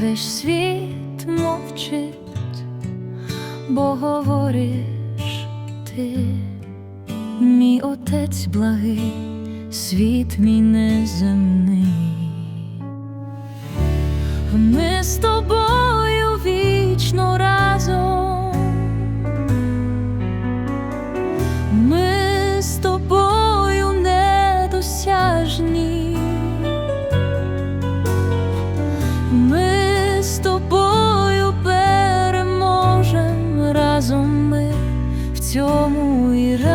Весь світ мовчить, бо говориш ти, мій отець благий, світ мій неземний. Ми з тобою цьому і радість.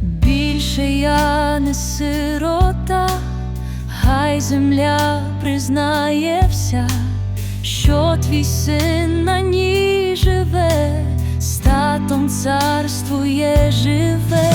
Більше я не сирота, хай земля признає вся, що твій син на ній живе, статом царствує живе.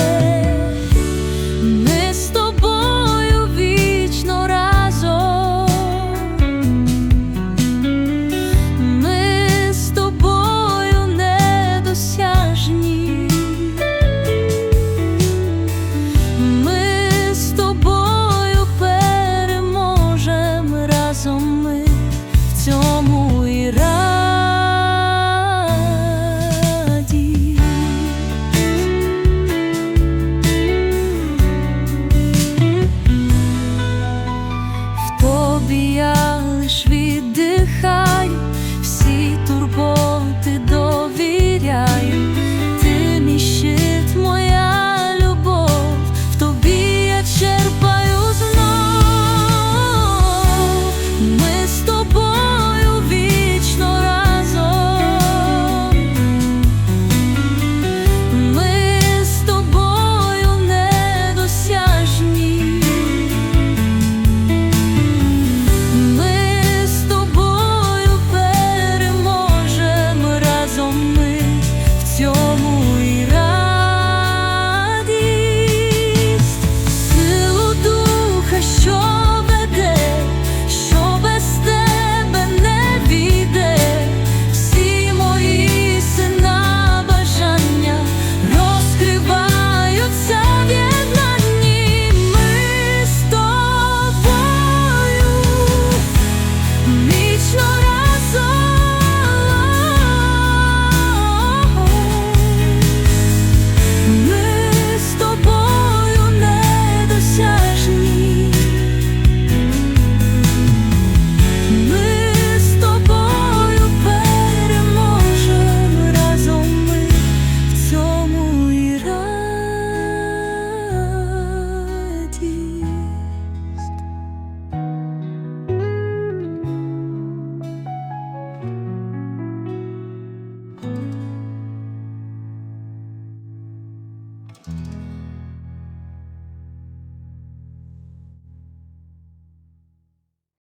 sure